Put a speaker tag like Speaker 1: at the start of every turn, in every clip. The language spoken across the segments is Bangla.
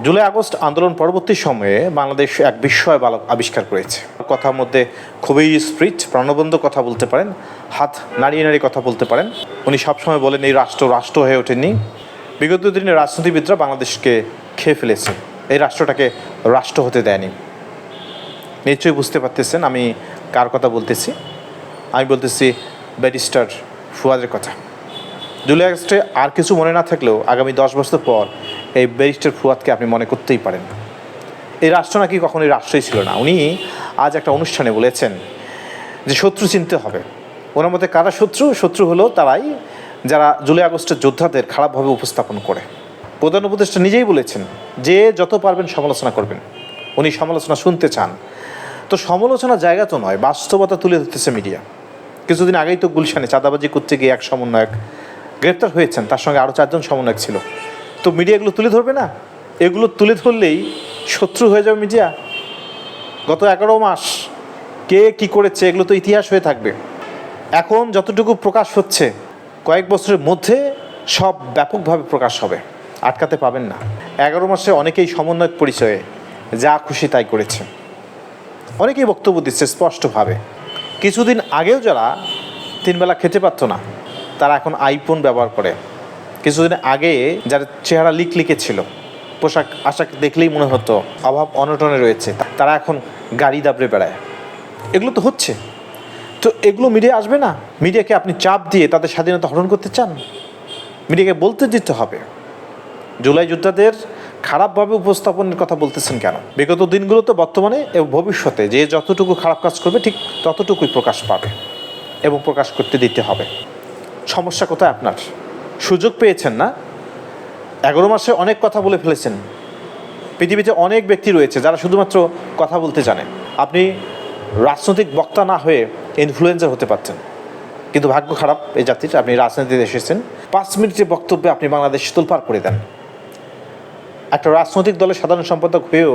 Speaker 1: জুলাই আগস্ট আন্দোলন পরবর্তী সময়ে বাংলাদেশ এক বিস্ময় আবিষ্কার করেছে। কথার মধ্যে খুবই স্প্রিট প্রাণবন্ধ কথা বলতে পারেন, হাত নাড়িয়ে নাড়িয়ে কথা বলতে পারেন। উনি সবসময় বলেন, এই রাষ্ট্র রাষ্ট্র হয়ে ওঠেনি। বিগত দিনে রাজনীতিবিদরা বাংলাদেশকে খেয়ে ফেলেছে। এই রাষ্ট্রটাকে রাষ্ট্র হতে দেয়নি। নিশ্চয়ই বুঝতে পারতেছেন আমি কার কথা বলতেছি। আমি বলতেছি ব্যারিস্টার ফুয়াদের কথা। জুলাই আগস্টে আর কিছু মনে না থাকলেও আগামী দশ বছর পর এই ব্যারিস্টার ফুয়াদকে আপনি মনে করতেই পারেন। এই রাষ্ট্র নাকি কখনোই রাষ্ট্রই ছিল না। উনি আজ একটা অনুষ্ঠানে বলেছেন যে শত্রু চিনতে হবে। ওনার মতে কারা শত্রু? শত্রু হলো তারাই যারা জুলাই আগস্টের যোদ্ধাদের খারাপভাবে উপস্থাপন করে। প্রধান উপদেষ্টা নিজেই বলেছেন, যে যত পারবেন সমালোচনা করবেন। উনি সমালোচনা শুনতে চান। তো সমালোচনার জায়গা তো নয়, বাস্তবতা তুলে ধরতেছে মিডিয়া। কিছুদিন আগেই তো গুলশানে চাঁদাবাজি করতে গিয়ে এক সমন্বয়ক গ্রেপ্তার হয়েছেন। তার সঙ্গে আরও চারজন সমন্বয়ক ছিল। তো মিডিয়া এগুলো তুলে ধরবে না? এগুলো তুলে ধরলেই শত্রু হয়ে যাবে মিডিয়া। গত এগারো মাস কে কি করেছে এগুলো তো ইতিহাস হয়ে থাকবে। এখন যতটুকু প্রকাশ হচ্ছে, কয়েক বছরের মধ্যে সব ব্যাপকভাবে প্রকাশ হবে। আটকাতে পাবেন না। এগারো মাসে অনেকেই সমন্বয়ক পরিচয়ে যা খুশি তাই করেছে। অনেকেই বক্তব্য দিচ্ছে স্পষ্টভাবে। কিছুদিন আগেও যারা তিনবেলা খেতে পারতো না, তারা এখন আইফোন ব্যবহার করে। কিছুদিন আগে যার চেহারা লিক লিকে ছিল, পোশাক আশাক দেখলেই মনে হতো অভাব অনটনে রয়েছে, তারা এখন গাড়ি দাবড়ে বেড়ায়। এগুলো তো হচ্ছে। তো এগুলো মিডিয়া আসবে না? মিডিয়াকে আপনি চাপ দিয়ে তাদের স্বাধীনতা হরণ করতে চান? মিডিয়াকে বলতে দিতে হবে। জুলাই যোদ্ধাদের খারাপভাবে উপস্থাপনের কথা বলতেছেন কেন? বিগত দিনগুলোতে বর্তমানে এবং ভবিষ্যতে যে যতটুকু খারাপ কাজ করবে ঠিক ততটুকুই প্রকাশ পাবে এবং প্রকাশ করতে দিতে হবে। সমস্যা কোথায় আপনার? সুযোগ পেয়েছেন না। এগারো মাসে অনেক কথা বলে ফেলেছেন। পৃথিবীতে অনেক ব্যক্তি রয়েছে যারা শুধুমাত্র কথা বলতে জানে। আপনি রাজনৈতিক বক্তা না হয়ে ইনফ্লুয়েন্সার হতে পারতেন। কিন্তু ভাগ্য খারাপ এই জাতির, আপনি রাজনীতিতে এসেছেন। পাঁচ মিনিটের বক্তব্যে আপনি বাংলাদেশ তোলপাড় করে দেন। একটা রাজনৈতিক দলের সাধারণ সম্পাদক হয়েও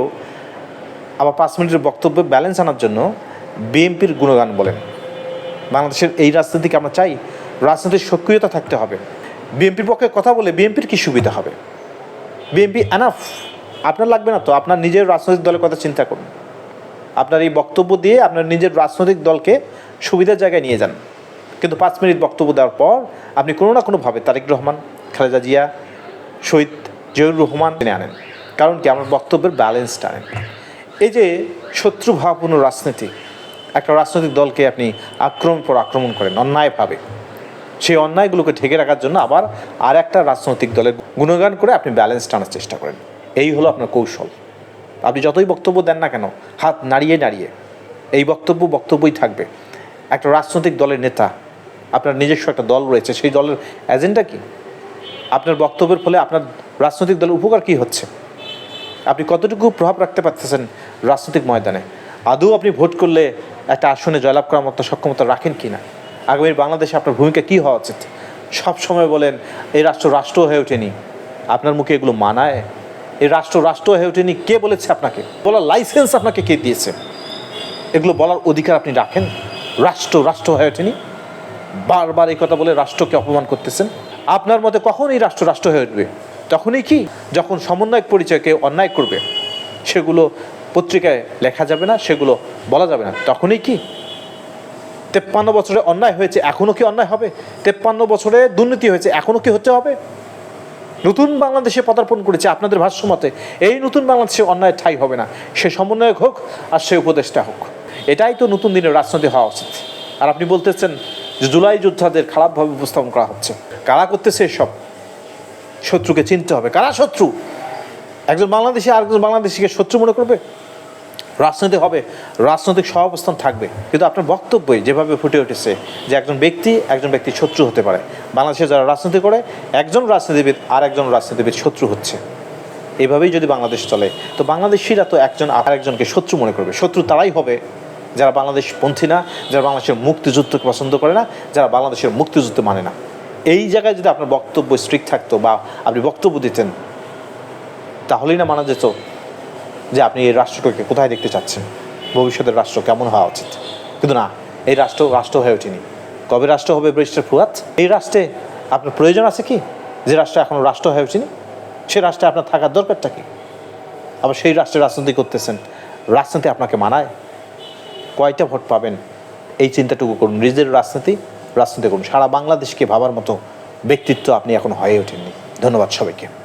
Speaker 1: আবার পাঁচ মিনিটের বক্তব্যে ব্যালেন্স আনার জন্য বিএনপির গুণগান বলেন। বাংলাদেশের এই রাজনীতিকে আমরা চাই, রাজনৈতিক সক্রিয়তা থাকতে হবে। বিএনপির পক্ষে কথা বলে বিএনপির কি সুবিধা হবে? বিএনপি অ্যানাফ আপনার লাগবে না তো? আপনার নিজের রাজনৈতিক দলের কথা চিন্তা করুন। আপনার এই বক্তব্য দিয়ে আপনার নিজের রাজনৈতিক দলকে সুবিধার জায়গায় নিয়ে যান। কিন্তু পাঁচ মিনিট বক্তব্য দেওয়ার পর আপনি কোনো না কোনোভাবে তারেক রহমান, খালেদা জিয়া, শহীদ জিয়ুর রহমান টেনে আনেন। কারণ কি? আমার বক্তব্যের ব্যালেন্সটা আনেন এই যে শত্রুভাবপূর্ণ রাজনীতি, একটা রাজনৈতিক দলকে আপনি আক্রমণ পর আক্রমণ করেন, অন্যায়ভাবে। সেই অন্যায়গুলোকে ঢেকে রাখার জন্য আবার আর একটা রাজনৈতিক দলের গুণগান করে আপনি ব্যালেন্স টানার চেষ্টা করেন। এই হলো আপনার কৌশল। আপনি যতই বক্তব্য দেন না কেন, হাত নাড়িয়ে নাড়িয়ে, এই বক্তব্য বক্তব্যই থাকবে। একটা রাজনৈতিক দলের নেতা, আপনার নিজস্ব একটা দল রয়েছে, সেই দলের এজেন্ডা কি? আপনার বক্তব্যের ফলে আপনার রাজনৈতিক দলের উপকার কি হচ্ছে? আপনি কতটুকু প্রভাব রাখতে পারতেছেন রাজনৈতিক ময়দানে? আদৌ আপনি ভোট করলে একটা আসনে জয়লাভ করার মতো সক্ষমতা রাখেন কি না আগামীর বাংলাদেশে আপনার ভূমিকা কী হওয়া উচিত? সব সময় বলেন, এই রাষ্ট্র রাষ্ট্র হয়ে ওঠেনি। আপনার মুখে এগুলো মানায়? এই রাষ্ট্র রাষ্ট্র হয়ে ওঠেনি। কে বলেছে আপনাকে? বলার লাইসেন্স আপনাকে কে দিয়েছে? এগুলো বলার অধিকার আপনি রাখেন? রাষ্ট্র রাষ্ট্র হয়ে ওঠেনি? বারবার এই কথা বলে রাষ্ট্রকে অপমান করতেছেন? আপনার মতে কখন এই রাষ্ট্র রাষ্ট্র হয়ে উঠবে? তখনই কি? যখন সমন্বয়ক পরিচয়কে অন্যায় করবে, সেগুলো পত্রিকায় লেখা যাবে না, সেগুলো বলা যাবে না। তখনই কি? তেপ্পান্ন বছরে অন্যায় হয়েছে এখনও কি অন্যায় হবে? তেপ্পান্ন বছরে দুর্নীতি হয়েছে এখনও কি হতে হবে? নতুন বাংলাদেশে পদার্পণ করেছে আপনাদের ভাষ্যমতে, এই নতুন বাংলাদেশে অন্যায় ঠাই হবে না। সে সমন্বয়ক হোক আর সে উপদেষ্টা হোক। এটাই তো নতুন দিনের রাজনীতি হওয়া উচিত। আর আপনি বলতেছেন যে জুলাই যোদ্ধাদের খারাপভাবে উপস্থাপন করা হচ্ছে। কারা করতেছে এসব? শত্রুকে চিনতে হবে। কারা শত্রু? একজন বাংলাদেশি আরেকজন বাংলাদেশিকে শত্রু মনে করবে? রাজনীতি হবে, রাজনৈতিক সহাবস্থান থাকবে। কিন্তু আপনার বক্তব্যই যেভাবে ফুটে উঠেছে যে একজন ব্যক্তি একজন ব্যক্তি শত্রু হতে পারে। বাংলাদেশে যারা রাজনীতি করে, একজন রাজনীতিবিদ আর একজন রাজনীতিবিদ শত্রু হচ্ছে। এভাবেই যদি বাংলাদেশ চলে, তো বাংলাদেশিরা তো একজন আর একজনকে শত্রু মনে করবে। শত্রু তারাই হবে। যারা বাংলাদেশ পন্থী না, যারা বাংলাদেশের মুক্তিযুদ্ধকে পছন্দ করে না, যারা বাংলাদেশের মুক্তিযুদ্ধ মানে না। এই জায়গায় যদি আপনার বক্তব্য স্ট্রিক্ট থাকতো বা আপনি বক্তব্য দিতেন, তাহলেই না মানা যেত যে আপনি এই রাষ্ট্রটাকে কোথায় দেখতে চাচ্ছেন? ভবিষ্যতের রাষ্ট্র কেমন হওয়া উচিত? কিন্তু না, এই রাষ্ট্র রাষ্ট্র হয়ে ওঠেনি। কবে রাষ্ট্র হবে ব্রিটিশের ফুয়াত এই রাষ্ট্রে আপনার প্রয়োজন আছে কি? যে রাষ্ট্র এখনও রাষ্ট্র হয়ে ওঠেনি? সে রাষ্ট্রে আপনার থাকার দরকারটা কি? আবার সেই রাষ্ট্রে রাজনীতি করতেছেন। রাজনীতি আপনাকে মানায়? কয়টা ভোট পাবেন? এই চিন্তাটুকু করুন। নিজের রাজনীতি রাজনীতি করুন। সারা বাংলাদেশকে ভাবার মতো ব্যক্তিত্ব আপনি এখন হয়ে ওঠেননি। ধন্যবাদ সবাইকে।